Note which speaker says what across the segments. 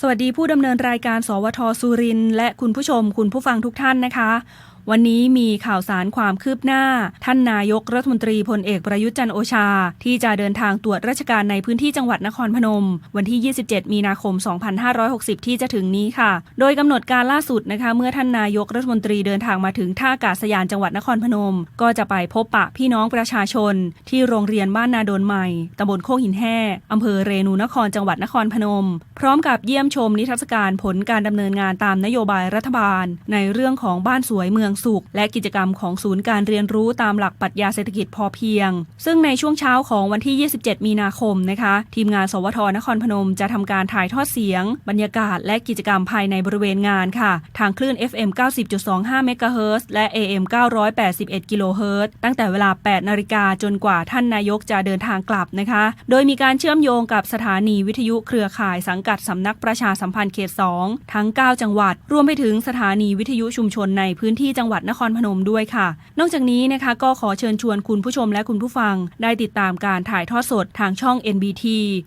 Speaker 1: สวัสดีผู้ดำเนินรายการ สวทสุรินและคุณผู้ชม คุณผู้ฟังทุกท่านนะคะ วันนี้มีข่าวสารความคืบหน้า ท่านนายกรัฐมนตรีพลเอกประยุทธ์จันโอชา ที่จะเดินทางตรวจราชการในพื้นที่จังหวัดนครพนม วันที่ 27 มีนาคม 2560 ที่จะถึงนี้ค่ะ โดยกำหนดการล่าสุดนะคะ เมื่อท่านนายกรัฐมนตรีเดินทางมาถึงท่าอากาศยานจังหวัดนครพนม ก็จะไปพบปะพี่น้องประชาชน ที่โรงเรียนบ้านนาโดนใหม่ตำบลโคกหินแห่อำเภอเรนูนครจังหวัดนครพนม พร้อมกับเยี่ยมชมนิทรรศการผลการดำเนินงานตามนโยบายรัฐบาล ในเรื่องของบ้านสวยเมืองสุข และกิจกรรมของศูนย์การเรียนรู้ตามหลักปรัชญาเศรษฐกิจพอเพียง ซึ่งในช่วงเช้าของวันที่ 27 มีนาคมนะคะ ทีมงาน สวทนครพนมจะทำการถ่ายทอดเสียง บรรยากาศและกิจกรรมภายในบริเวณงานค่ะ ทางคลื่น FM 90.25เมกะเฮิรตซ์และ AM 981กิโลเฮิรตซ์ตั้งแต่เวลา 8 นาฬิกาจนกว่าท่านนายกจะเดินทางกลับนะคะ โดยมีการเชื่อมโยงกับสถานีวิทยุเครือข่ายสังกัดสำนักประชาสัมพันธ์เขต 2 ทั้ง 9 จังหวัด รวมไปถึงสถานีวิทยุชุมชนในพื้นที่จังังหวัดนครพนมด้วยค่ะ นอกจากนี้นะคะก็ขอเชิญชวนคุณผู้ชมและคุณผู้ฟัง ได้ติดตามการถ่ายทอดสดทางช่อง NBT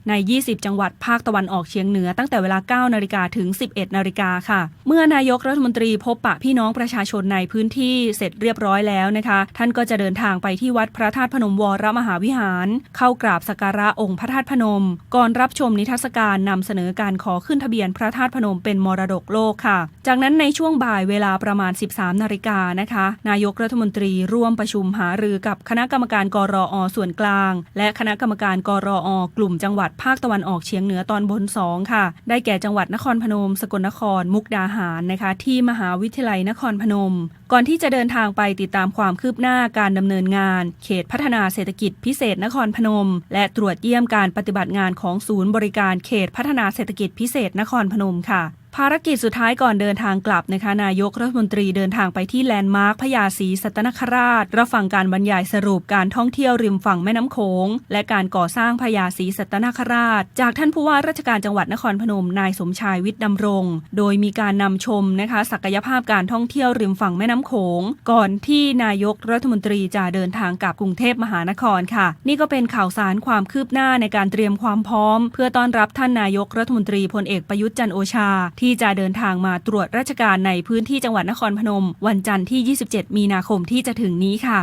Speaker 1: ใน 20 จังหวัดภาคตะวันออกเฉียงเหนือตั้งแต่เวลา 9 นาฬิกาถึง 11 นาฬิกาค่ะ เมื่อนายกรัฐมนตรีพบปะพี่น้องประชาชนในพื้นที่เสร็จเรียบร้อยแล้วนะคะ ท่านก็จะเดินทางไปที่วัดพระธาตุพนมวรมหาวิหาร เข้ากราบสักการะองค์พระธาตุพนม ก่อนรับชมนิทรรศการนำเสนอการขอขึ้นทะเบียนพระธาตุพนมเป็นมรดกโลกค่ะ จากนั้นในช่วงบ่ายเวลาประมาณ 13 นาฬิกานะคะ นายกรัฐมนตรีร่วมประชุมหารือกับคณะกรรมการกรออส่วนกลาง และคณะกรรมการกรออกลุ่มจังหวัดภาคตะวันออกเฉียงเหนือตอนบน 2 ค่ะ ได้แก่จังหวัดนครพนม สกลนคร มุกดาหารนะคะ ที่มหาวิทยาลัยนครพนม ก่อนที่จะเดินทางไปติดตามความคืบหน้าการดำเนินงาน เขตพัฒนาเศรษฐกิจพิเศษนครพนม และตรวจเยี่ยมการปฏิบัติงานของศูนย์บริการเขตพัฒนาเศรษฐกิจพิเศษนครพนมค่ะ ภารกิจสุดท้ายก่อนเดินทางกลับนะคะนายกรัฐมนตรีเดินทางไปที่แลนด์มาร์คพญาศรีสัตนคราช รับฟังการบรรยายสรุปการท่องเที่ยวริมฝั่งแม่น้ำโขง และการก่อสร้างพญาศรีสัตนคราช จากท่านผู้ว่าราชการจังหวัดนครพนมนายสมชายวิทย์ดำรง โดยมีการนำชมนะคะศักยภาพการท่องเที่ยวริมฝั่งแม่น้ำโขง ก่อนที่นายกรัฐมนตรีจะเดินทางกลับกรุงเทพมหานครค่ะ นี่ก็เป็นข่าวสารความคืบหน้าในการเตรียมความพร้อม เพื่อต้อนรับท่านนายกรัฐมนตรีพลเอกประยุทธ์จันโอชาที่ที่จะเดินทางมาตรวจราชการในพื้นที่จังหวัดนครพนม วันจันทร์ที่ 27 มีนาคมที่จะถึงนี้ค่ะ